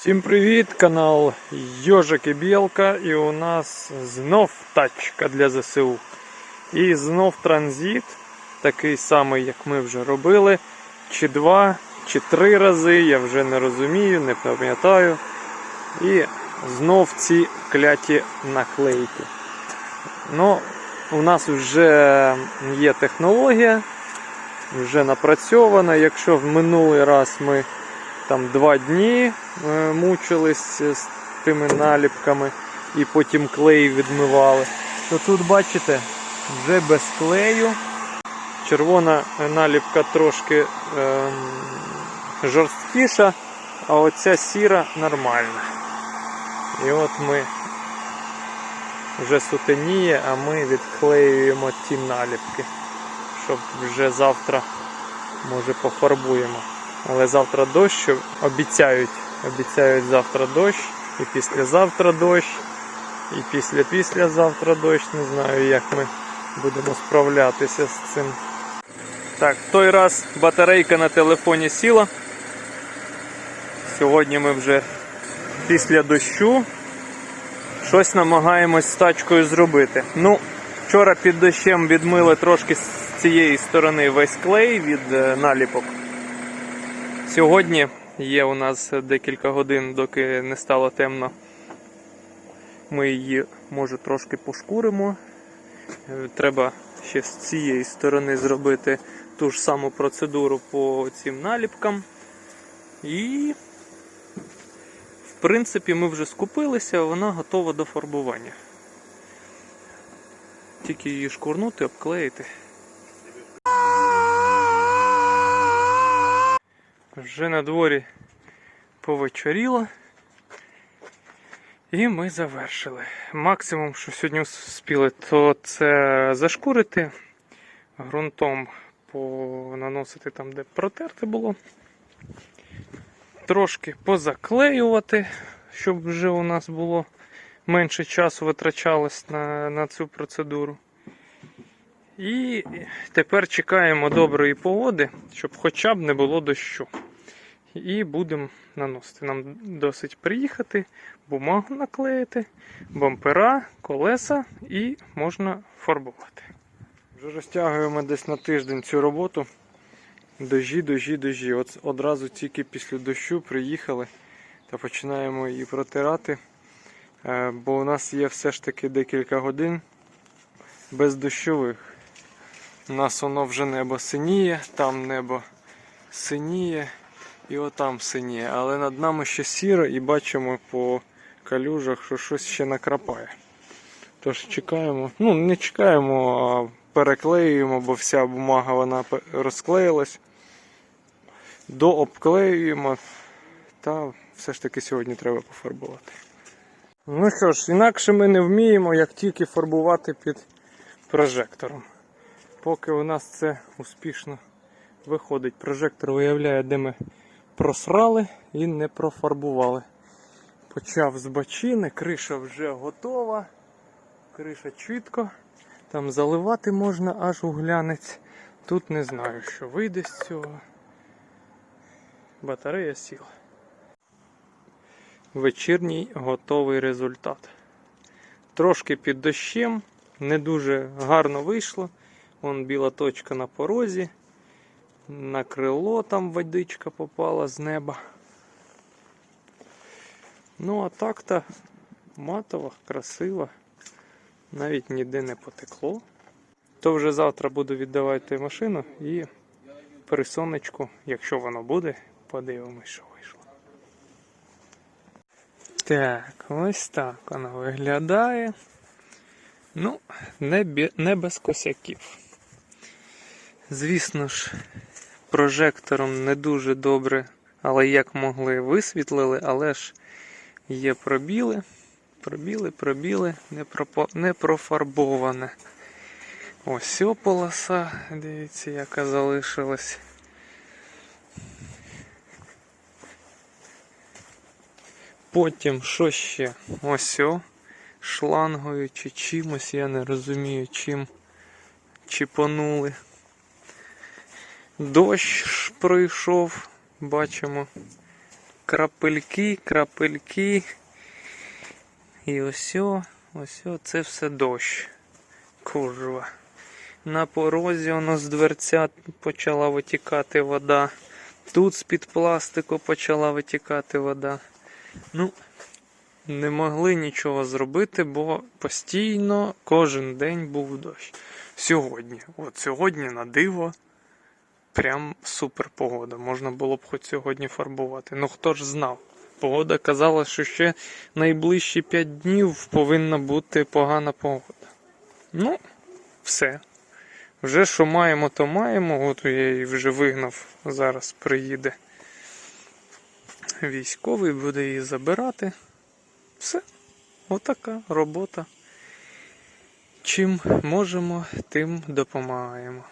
Всім привіт! Канал Йожик і Білка і у нас знов тачка для ЗСУ. І знов транзит, такий самий, як ми вже робили. Чи два, чи три рази, я вже не розумію, не пам'ятаю. І знов ці кляті наклейки. Ну, у нас вже є технологія, вже напрацьована. Якщо в минулий раз ми там два дні е, мучились з тими наліпками і потім клей відмивали. То тут бачите, вже без клею. Червона наліпка трошки е, жорсткіша, а оця сіра нормальна. І от ми вже сутеніє, а ми відклеюємо ті наліпки, щоб вже завтра може пофарбуємо. Але завтра дощ обіцяють. Обіцяють завтра дощ, і післязавтра дощ, і після післязавтра дощ. Не знаю, як ми будемо справлятися з цим. Так, той раз батарейка на телефоні сіла. Сьогодні ми вже після дощу щось намагаємось з тачкою зробити. Ну, вчора під дощем відмили трошки з цієї сторони весь клей від е, наліпок. Сьогодні є у нас декілька годин, доки не стало темно. Ми її, може, трошки пошкуримо. Е, Треба ще з цієї сторони зробити ту ж саму процедуру по цим наліпкам. І, в принципі, ми вже скупилися, вона готова до фарбування. Тільки її шкурнути, обклеїти. Вже на дворі повечоріло. І ми завершили. Максимум, що сьогодні спіли, то це зашкурити ґрунтом наносити там, де протерти було. Трошки позаклеювати, щоб вже у нас було менше часу витрачалось на, на цю процедуру. І тепер чекаємо доброї погоди, щоб хоча б не було дощу. І будемо наносити. Нам досить приїхати, бумагу наклеїти, бампера, колеса і можна фарбувати. Вже розтягуємо десь на тиждень цю роботу. Дожі, дожі, дожі. От одразу тільки після дощу приїхали та починаємо її протирати. Е, Бо у нас є все ж таки декілька годин без дощових. У нас воно вже небо синіє, там небо синіє і отам синіє. Але над нами ще сіро і бачимо по калюжах, що щось ще накрапає. Тож чекаємо, ну не чекаємо, а переклеюємо, бо вся бумага вона розклеїлась. Дообклеюємо та все ж таки сьогодні треба пофарбувати. Ну що ж, інакше ми не вміємо, як тільки фарбувати під прожектором. Поки у нас це успішно виходить, прожектор виявляє, де ми просрали і не профарбували. Почав з бочини, криша вже готова. Криша чітко. Там заливати можна аж у. Тут не знаю, що вийде з цього. Батарея сіла. Вечірній готовий результат. Трошки під дощем, не дуже гарно вийшло. Вон біла точка на порозі. На крило там водичка попала з неба. Ну, а так-то матово, красиво. Навіть ніде не потекло. То вже завтра буду віддавати машину і при сонечку, якщо воно буде, подивимось, що вийшло. Так, ось так воно виглядає. Ну, не, без косяків. Звісно ж, прожектором не дуже добре, але як могли висвітлили, але ж є пробіли. Пробіли, пробіли, не, пропо... не профарбоване. Ось полоса, дивіться, яка залишилась. Потім що ще? Ось о, шлангою чи чимось, я не розумію, чим чіпанули. Дощ пройшов, бачимо. крапельки, крапельки. І ось, ось це все дощ. Курва. На порозі воно з дверця почала витікати вода. Тут з-під пластику почала витікати вода. Ну, не могли нічого зробити, бо постійно кожен день був дощ. Сьогодні, от сьогодні на диво, прям супер погода. Можна було б хоч сьогодні фарбувати. Ну хто ж знав? Погода казала, що ще найближчі 5 днів повинна бути погана погода. Ну, все. Вже що маємо, то маємо. От я її вже вигнав. Зараз приїде військовий, буде її забирати. Все. Отака робота. Чим можемо, тим допомагаємо.